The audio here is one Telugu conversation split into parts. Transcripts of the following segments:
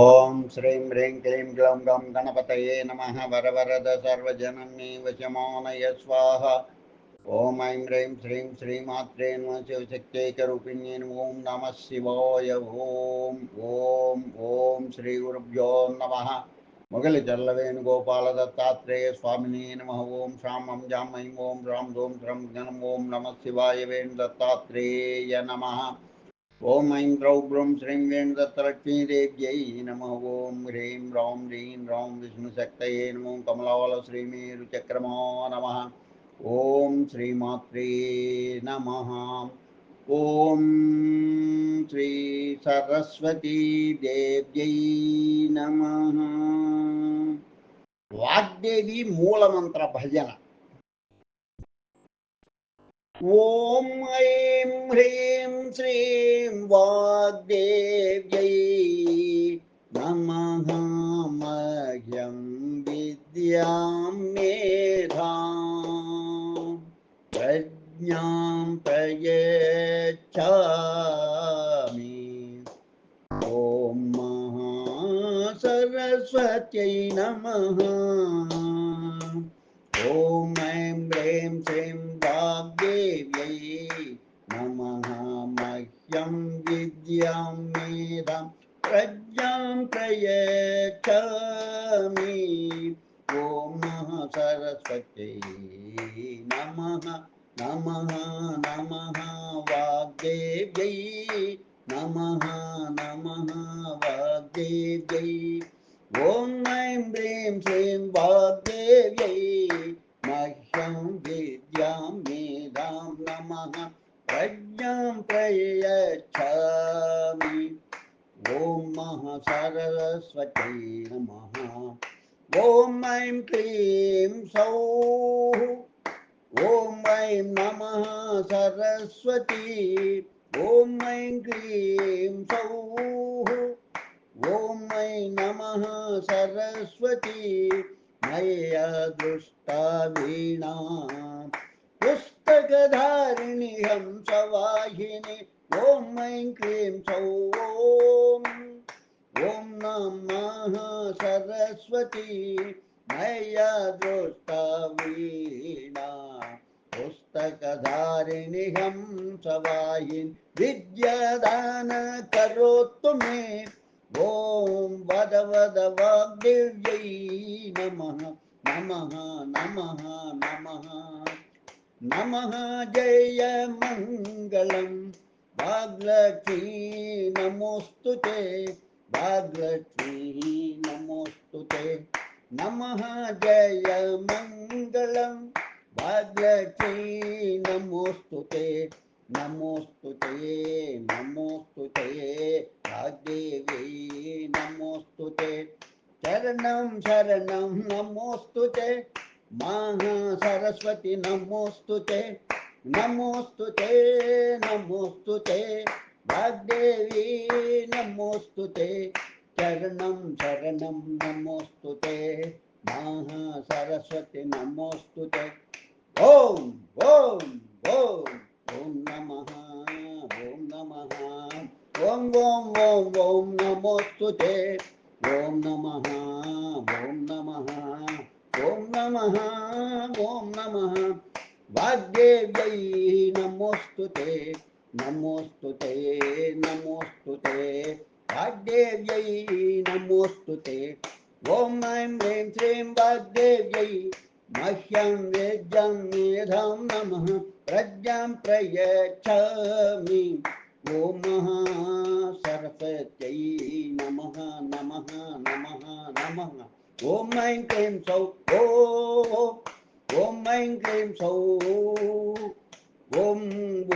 ఓం శ్రీం హ్రీం క్లీం గ్లౌం గం గణపతయే నమ వరవరద సర్వజననీ వశమానయ స్వాహ. ఓం ఐం హ్రీం శ్రీం శ్రీమాత్రే నమ శివశక్తైకరూపిణ్యే ఓం నమ శివాయ. ఓం ఓం ఓం శ్రీ గురుభ్యో నమ. మొగలి జల్లవేణుగోపాల దత్తాత్రేయ స్వామిని నమ. ఓం శ్రామం ఓం జాం ఓం రాం ధూం శ్రం గణం ఓం నమ శివాయ వేణు దత్తాత్రేయ నమ. ఓం ఐం ద్రౌ బ్రౌం శ్రీం వేణుదత్తలక్ష్మీదేవ్యై నమ ఓం హ్రీం రాం హ్రీం రౌం విష్ణుశక్తయే నమో కమలావల శ్రీమేరు చక్రమో నమ. ఓం శ్రీమాత్రే నమ. ఓం శ్రీ సరస్వతీ దేవ్యై నమ. వాగ్దేవి మూలమంత్ర భజన. ॐ ऐं ह्रीं श्रीं वाग्देव्यै नमः मह्यं विद्यां मेधा प्रज्ञां प्रयच्छामि। ॐ महासरस्वत्यै नमः। ॐ ऐं ह्रीं श्रीं देव्यै नमः मह्यं विद्यां मेधां प्रज्ञां प्रयच्छामि। ॐ नमः सरस्वत्यै नमः नमः नमः वाग्देव्यै नमः नमः वाग्देव्यै। ॐ ऐं भ्रीं श्रीं वाग्देव्यै मह्यं वि प्रयच्छामि। ॐ महासरस्वती नमः। ॐ ऐं क्लीं सौः। ॐ ऐं नमः सरस्वती। ॐ ऐं क्लीं सौः। ॐ ऐं नमः सरस्वती। मया दृष्टा वीणा వీణా పుస్తకధారిణి హంసవాహిని ఓం ఐం క్లీం సౌ ఓం ఓం నమః సరస్వతీ మయా దృష్టా వీణా పుస్తకధారిణి హంసవాహిని విద్యాదాన కరోత్తు మే ఓం వద వద వాగ్దేవ్యై నమః నమః నమః नमः जय मङ्गलं भाग्लक्ष्मी नमोऽस्तु ते। भाग्लक्ष्मी नमोऽस्तु ते। नमः जय मङ्गलं भाग्लक्ष्मी नमोऽस्तु ते। नमोऽस्तु ते नमोऽस्तु ते। भाग्देवी नमोऽस्तु ते। शरणं शरणं नमोऽस्तु ते। మహా సరస్వతి నమోస్తు నమోస్తు నమోస్తు వాగ్దేవి నమోస్తు తే చరణం శరణం నమోస్తు మహా సరస్వతి నమోస్తు ఓం ఓం ఓం ఓం నమ ఓం నమ. ఓం ఓం ఓం ఓం నమోస్తు తే ఓం నమ ఓం నమ. नमः ॐ नमः। वाग्देव्यै नमोऽस्तु ते नमोऽस्तु ते नमोऽस्तु ते। वाग्देव्यै नमोऽस्तु ते। ॐ ऐं ह्रीं श्रीं वाग्देव्यै मह्यं वेद्यं मेधां नमः, प्रज्ञां प्रयच्छामि। ॐ महासरस्वत्यै नमः नमः नमः नमः। ఓం ఐం క్లీం సౌ ఓం ఓం ఐం క్లీం సౌ. ఓం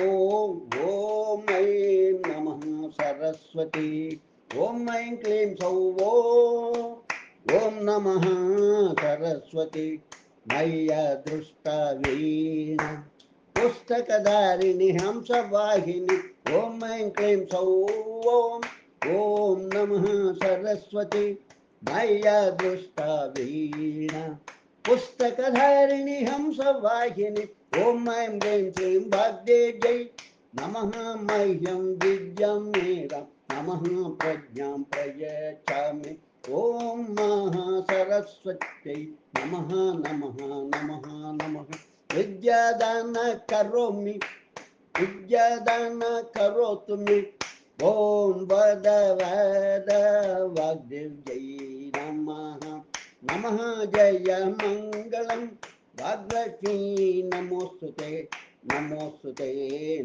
ఓం ఓం ఐం నమ సరస్వతి. ఓం ఐం క్లీం సౌ ఓం నమ సరస్వతి. మయ్య దృష్ట వీణ పుస్తకధారిణి హంసవాహిని. ఓం ఐం క్లీం సౌ ఓం ఓం నమ సరస్వతి. भयदुष्टवीणा पुस्तकधारिणि हंसवाहिनि ओम मैं ग्रीं श्रीं भद्रे जय। नम मह्यम दिव्यं मेरा नमः प्रयचा ओम महा महासरस्वत्यै नम नम नम नम। विद्यादान करोमि। विद्यादान करोतु मे। ओम वद वद वाग्देव जय नमः जय मङ्गलं वाग्लक्ष्मी नमोऽस्तु ते नमोऽस्तु ते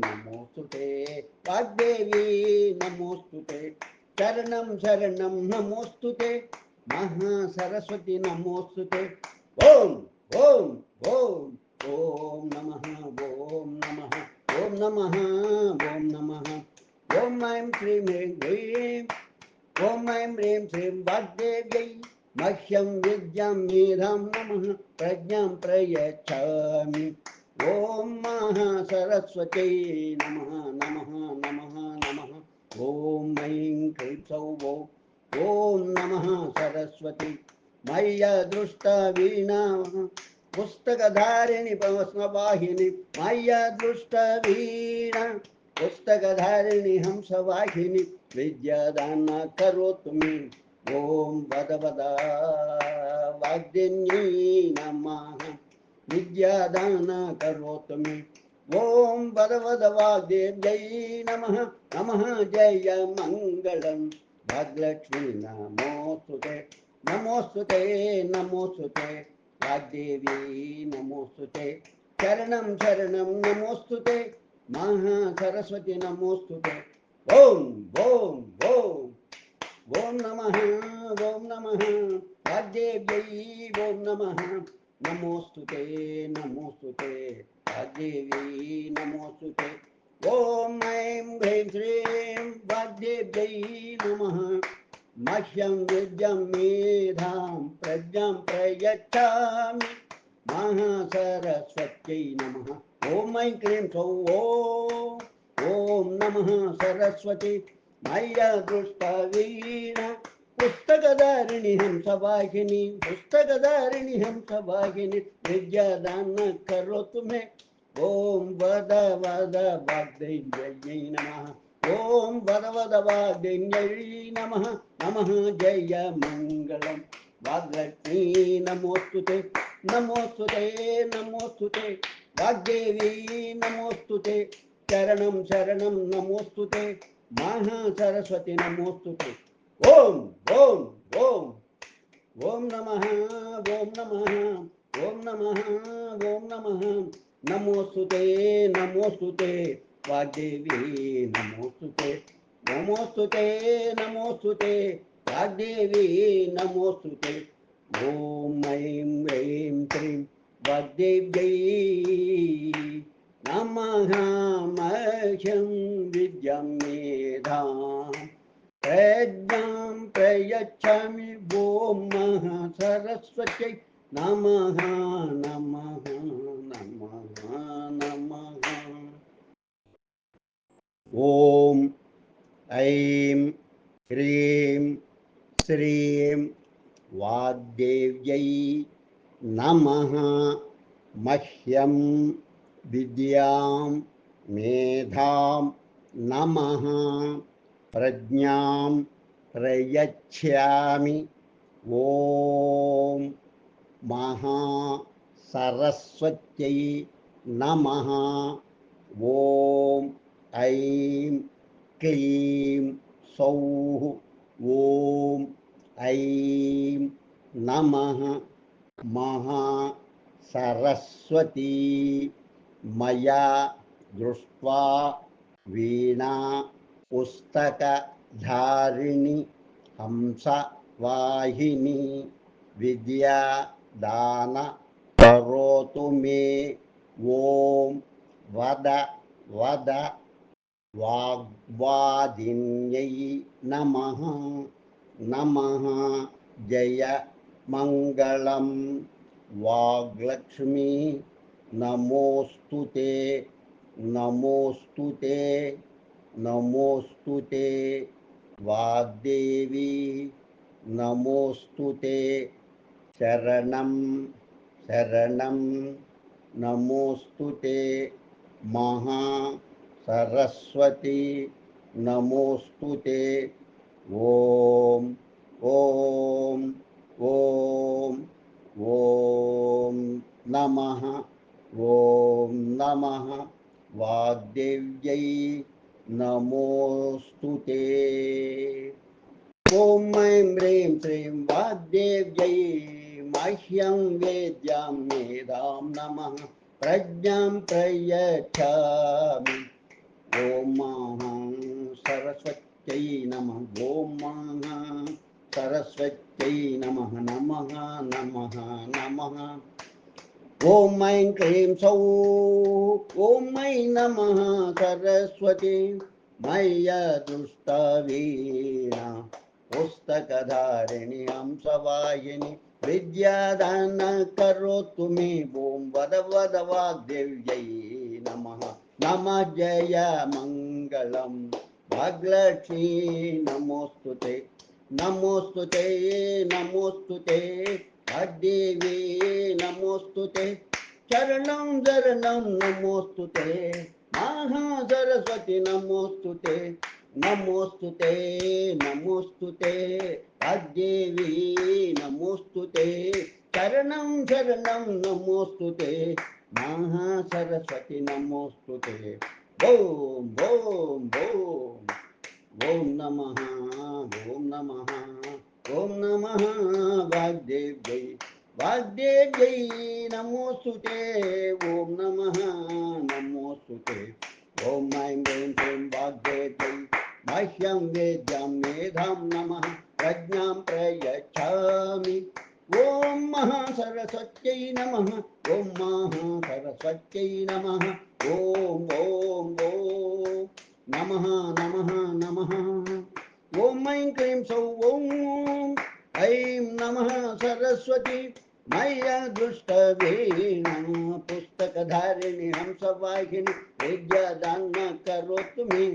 नमोऽस्तु ते वाग्देवी नमोऽस्तु ते शरणं शरणं नमोऽस्तु ते महासरस्वती नमोऽस्तु ते ॐ ॐ ॐ ॐ नमः ॐ नमः ॐ नमः ॐ नमः। ॐ ऐं श्रीं ह्रीं क्लीं ॐ ऐं ह्रीं श्रीं वाग्देव्यै मह्यं विद्यां मेधां नमः, प्रज्ञां प्रयच्छामि। ॐ महासरस्वत्यै नमः नमः नमः नमः। ॐ ऐं क्लीं सौः ॐ नमः सरस्वती। मय्या दृष्टा वीणा पुस्तकधारिणि पवस्मवाहिनि मय्या दृष्टा वीणा पुस्तकधारिणि, हंसवाहिनि। विद्यादान करोतु मे। ఓం భగవద వాగ్జన్యీ నమ. విద్యాదాన కరోతుమి. ఓం భగవద వాగ్దేవ్యై నమ. నమ జయ మంగళం. భాగ్యలక్ష్మి నమోస్తుతే. నమోస్తుతే నమోస్తుతే. వాగ్దేవీ నమోస్తుతే. శరణం శరణం నమోస్తుతే. మహా సరస్వతి నమోస్తుతే. ఓం ఓం ఓం. नमः ॐ नमः। वाग्देव्यै ॐ नमः। नमोऽस्तु ते नमोऽस्तु ते वाग्देवी नमोऽस्तु ते ॐ ऐं ह्रीं श्रीं वाग्देव्यै नमः। मह्यं विद्यां मेधां, प्रज्ञां प्रयच्छामि। महासरस्वत्यै नमः। ॐ ऐं क्लीं सौः ॐ नमः सरस्वती। मय्या दृष्टवीणा ಪುಸ್ತಕಧಾರಿಣಿ ಹಂಸವಾಹಿನಿ ಪುಸ್ತಕಧಾರಿಣಿ ಹಂಸವಾಹಿನಿ ವಿದ್ಯಾದಾನ ಕರೋ ತುಮೆ ಓಂ ವದ ವದ ವಾಗ್ದೈಂಜೈ ನಮಃ ಓಂ ವದ ವದ ವಾಗ್ದೈಂಜೈ ನಮಃ ನಮಃ ಜಯ ಮಂಗಳಂ ವಾಗ್ಲಕ್ಷ್ಮೀ ನಮೋಸ್ತುತೆ ನಮೋಸ್ತುತೆ ನಮೋಸ್ತುತೆ ವಾಗ್ದೇವಿ ನಮೋಸ್ತುತೆ ಶರಣಂ ಶರಣಂ ನಮೋಸ್ತುತೆ ಮಹಾ ಸರಸ್ವತಿ ನಮೋಸ್ತುತೆ ओम ओम ओम। ओम नमः ओम नमः ओम नमः ओम नमः। नमोस्तुते नमोस्तुते। वाग्देवी, नमोस्तुते। नमोस्तुते नमोस्तुते। वाग्देवी, नमोस्तुते। ओम ऐं ऐं श्रीं वाग्देव्यै। नमः मह्यं विद्यं मेधा। प्रज्ञा प्रयच्छामि ॐ मः सरस्वत्यै नमः नमः नमः नमः ॐ ऐं ह्रीं श्रीं वाग्देव्यै नमः मह्यं विद्यां मेधां नमः प्रज्ञां ప్రయచ్ఛామి. ఓం మహా సరస్వత్యై నమ. ఓం ఐం క్లీం సౌః. ఓం ఐం నమ. మహా సరస్వతీ మయా దృష్ట్వా వీణా పుస్తక पुस्तकधारिणि हंसवाहिनी विद्यादान करोतु मे ॐ वद वद वाग्वादिन्यै नमः नमः जय मङ्गलं वाग्लक्ष्मी नमोऽस्तु ते नमोऽस्तु ते नमोऽस्तु ते वाग्देवी नमोऽस्तु ते। शरणं शरणं। नमोऽस्तु ते। महासरस्वती। नमोऽस्तु ते। ॐ ॐ ॐ ॐ नमः। ॐ नमः। वाग्देव्यै नमोस्तु ते। ॐ ऐं ह्रीं श्रीं वाग्देव्यै मह्यं वेद्यां मेधां नमः, प्रज्ञां प्रयच्छामि। ॐ सरस्वत्यै नमः ॐ सरस्वत्यै नमः नमः नमः नमः। ఓం ఐం క్లీం సౌ ఓం మై నమ సరస్వతి మయ్య దుష్టవీణ పుస్తకధారిణి హంసవాహిని విద్యాదాన కరోతు మే ఓం వద వద వాగ్దేవ్యై నమ. నమ జయ మంగళం భాగ్యలక్ష్మీ నమోస్తు నమోస్తు నమోస్తు तद्देवी नमोऽस्तु ते। चरणं जरणं नमोऽस्तु ते। माहा सरस्वती नमोऽस्तु ते। नमोऽस्तु ते नमोऽस्तु ते। तद्देवी नमोऽस्तु ते। चरणं शरणं नमोऽस्तु ते। माहा सरस्वती नमोऽस्तु ते। ॐ ॐ ॐ ॐ नमः, ओम नमः। ओम नमः वाग्देव्यै। वाग्देव्यै नमोस्तुते ओम नमः नमोस्तुते ओम ऐं ऐं ह्रीं वाग्देव्यै। मह्यं वेद्यां मेधां नमः। प्रज्ञां प्रयच्छामि। ॐ महासरस्वत्यै नमः। ॐ महासरस्वत्यै नमः। ॐ ॐ ॐ नमः नमः नमः। ओम ऐं क्लीं सौ ओम। ऐं नमः सरस्वती। मय्या दृष्टवीणा पुस्तकधारिणि, हंसवाहिनि विद्यादान करोतु मे।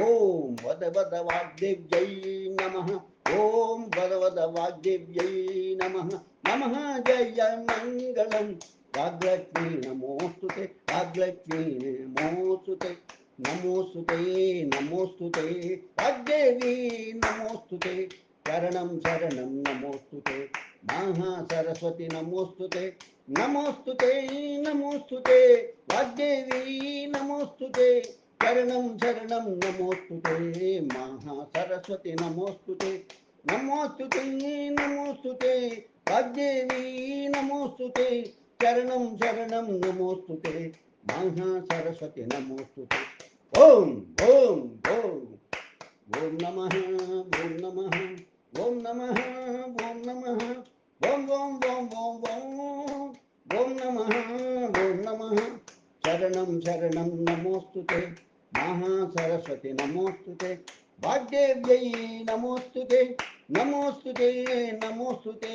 ॐ वद वद वाग्देव्यै नमः। ॐ वद वद वाग्देव्यै नमः। नमः जय मङ्गलम्। वाग्लक्ष्मी नमोऽस्तु ते। वाग्लक्ष्मी नमोऽस्तु ते। నమోస్తుతే నమోస్తుతే వాగ్దేవి నమోస్తుతే శరణం శరణం నమోస్తుతే మహా సరస్వతి నమోస్తుతే నమోస్తుతే నమోస్తుతే వాగ్దేవి నమోస్తుతే శరణం శరణం నమోస్తుతే మహా సరస్వతి నమోస్తుతే నమోస్తుతే నమోస్తుతే వాగ్దేవి నమోస్తుతే శరణం శరణం నమోస్తుతే మహా సరస్వతి నమోస్తుతే. ఓం ఓం ఓం. ఓం నమ ఓం నమ ఓం నమ ఓం నమ. ఓం ఓం ఓం ఓం ఓం. ఓం నమ ఓం నమ. శరణం శరణం నమోస్తుతే. మహాసరస్వతి నమోస్తుతే. వాగ్దేవ్యై నమోస్తుతే. నమోస్తుతే నమోస్తుతే.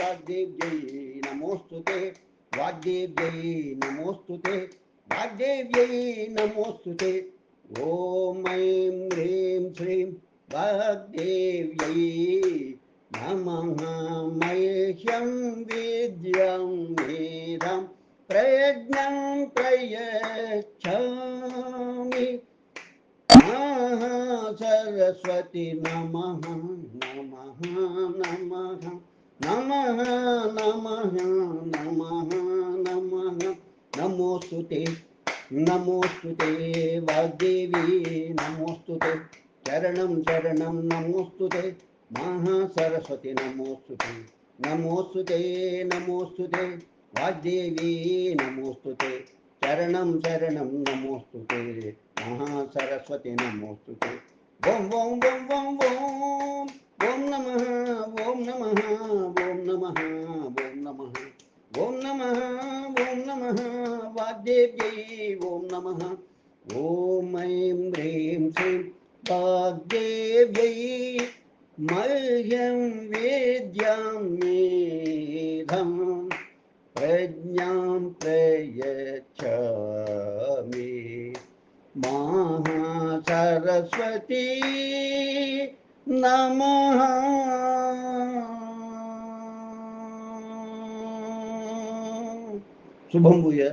వాగ్దేవ్యై నమోస్తుతే. వాగ్దేవ్యై నమోస్తుతే. వాగ్దేవ్యై నమోస్తుతే. ॐ ऐं ह्रीं श्रीं भक्देव्यै नमः मह्यं विद्यां वेदं प्रज्ञं प्रयच्छामि सरस्वती नमः नमः नमः नमः नमः नमः नमः नमोऽस्तु ते నమోస్తుతే వాగ్దేవి నమోస్తుతే చరణం చరణం నమోస్తుతే మహాసరస్వతి నమోస్తుతే నమోస్తుతే నమోస్తుతే వాగ్దేవి నమోస్తుతే చరణం చరణం నమోస్తుతే మహాసరస్వతి నమోస్తుతే. ఓం ఓం ఓం ఓం ఓం ఓం నమ ఓం నమ ఓం నమ ఓం నమ ఓం నమ ఓం నమ వాగ్దేవ్యై ఓం నమ ఓం ఐం హ్రీం శ్రీం వాగ్దేవ్యై మహ్యం వేద్యాం మేధం ప్రజ్ఞాం ప్రయచ్ఛామి మహాసరస్వతి నమః శుభం భూయ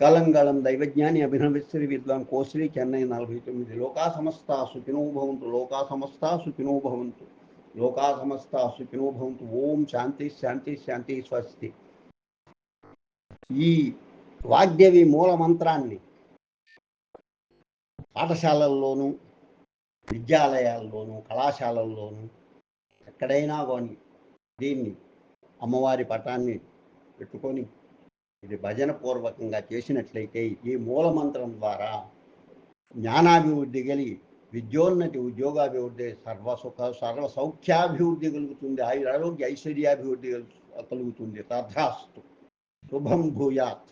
కలంగళం దైవజ్ఞాని అభినవిశ్రీ విద్వాన్ కోశ్రీ చెన్నై నలభై తొమ్మిది. లోకా సమస్త సుఖినో భవంతు లోకా సమస్త సుఖినో భవంతు లోకా సమస్త సుఖినో భవంతు. ఓం శాంతి శాంతి శాంతి స్వస్తి. ఈ వాగ్దేవి మూల మంత్రాన్ని పాఠశాలల్లోనూ విద్యాలయాల్లోనూ కళాశాలల్లోనూ ఎక్కడైనా కానీ దీన్ని అమ్మవారి పటాన్ని పెట్టుకొని ఇది భజన పూర్వకంగా చేసినట్లయితే ఈ మూల మంత్రం ద్వారా జ్ఞానాభివృద్ధి కలిగి విద్యోన్నతి ఉద్యోగాభివృద్ధి సర్వసుఖ సర్వ సౌఖ్యాభివృద్ధి కలుగుతుంది ఆయుర ఆరోగ్య ఐశ్వర్యాభివృద్ధి కలుగుతుంది. తథాస్తు. శుభం భూయాత్.